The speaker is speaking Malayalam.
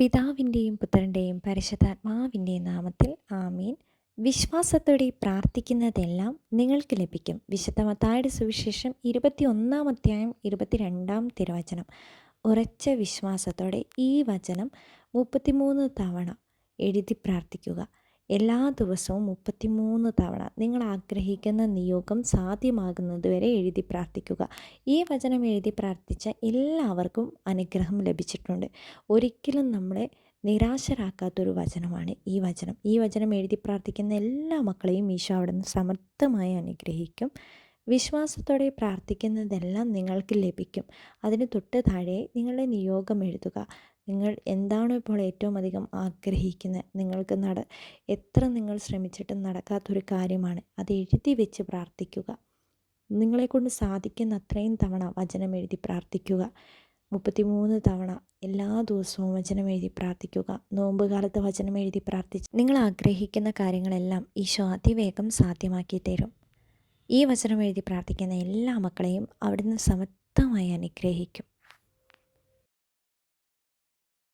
പിതാവിന്റെയും പുത്രന്റെയും പരിശുദ്ധാത്മാവിന്റെയും നാമത്തിൽ ആമീൻ. വിശ്വാസത്തോടെ പ്രാർത്ഥിക്കുന്നതെല്ലാം നിങ്ങൾക്ക് ലഭിക്കും. വിശുദ്ധ മത്തായുടെ സുവിശേഷം ഇരുപത്തി ഒന്നാം അധ്യായം ഇരുപത്തിരണ്ടാം തിരുവചനം. ഉറച്ച വിശ്വാസത്തോടെ ഈ വചനം മുപ്പത്തിമൂന്ന് തവണ എഴുതി പ്രാർത്ഥിക്കുക. എല്ലാ ദിവസവും മുപ്പത്തിമൂന്ന് തവണ നിങ്ങൾ ആഗ്രഹിക്കുന്ന നിയോഗം സാധ്യമാകുന്നതുവരെ എഴുതി പ്രാർത്ഥിക്കുക. ഈ വചനം എഴുതി പ്രാർത്ഥിച്ച എല്ലാവർക്കും അനുഗ്രഹം ലഭിച്ചിട്ടുണ്ട്. ഒരിക്കലും നമ്മളെ നിരാശരാക്കാത്തൊരു വചനമാണ് ഈ വചനം. ഈ വചനം എഴുതി പ്രാർത്ഥിക്കുന്ന എല്ലാ മക്കളെയും ഈശോ അവിടെ നിന്ന് സമർത്ഥമായി അനുഗ്രഹിക്കും. വിശ്വാസത്തോടെ പ്രാർത്ഥിക്കുന്നതെല്ലാം നിങ്ങൾക്ക് ലഭിക്കും. അതിന് തൊട്ട് താഴെ നിങ്ങളുടെ നിയോഗം എഴുതുക. നിങ്ങൾ എന്താണോ ഇപ്പോൾ ഏറ്റവും അധികം ആഗ്രഹിക്കുന്നത് നിങ്ങൾക്ക് നട എത്ര നിങ്ങൾ ശ്രമിച്ചിട്ടും നടക്കാത്തൊരു കാര്യമാണ് അത് എഴുതി വെച്ച് പ്രാർത്ഥിക്കുക. നിങ്ങളെക്കൊണ്ട് സാധിക്കുന്ന അത്രയും തവണ വചനം എഴുതി പ്രാർത്ഥിക്കുക. മുപ്പത്തിമൂന്ന് തവണ എല്ലാ ദിവസവും വചനം എഴുതി പ്രാർത്ഥിക്കുക. നോമ്പ് കാലത്ത് വചനം എഴുതി പ്രാർത്ഥിച്ച് നിങ്ങൾ ആഗ്രഹിക്കുന്ന കാര്യങ്ങളെല്ലാം ഈശോ അതിവേഗം സാധ്യമാക്കി തരും. ഈ വചനം എഴുതി പ്രാർത്ഥിക്കുന്ന എല്ലാ മക്കളെയും അവിടുന്ന് സമർത്ഥമായി അനുഗ്രഹിക്കും.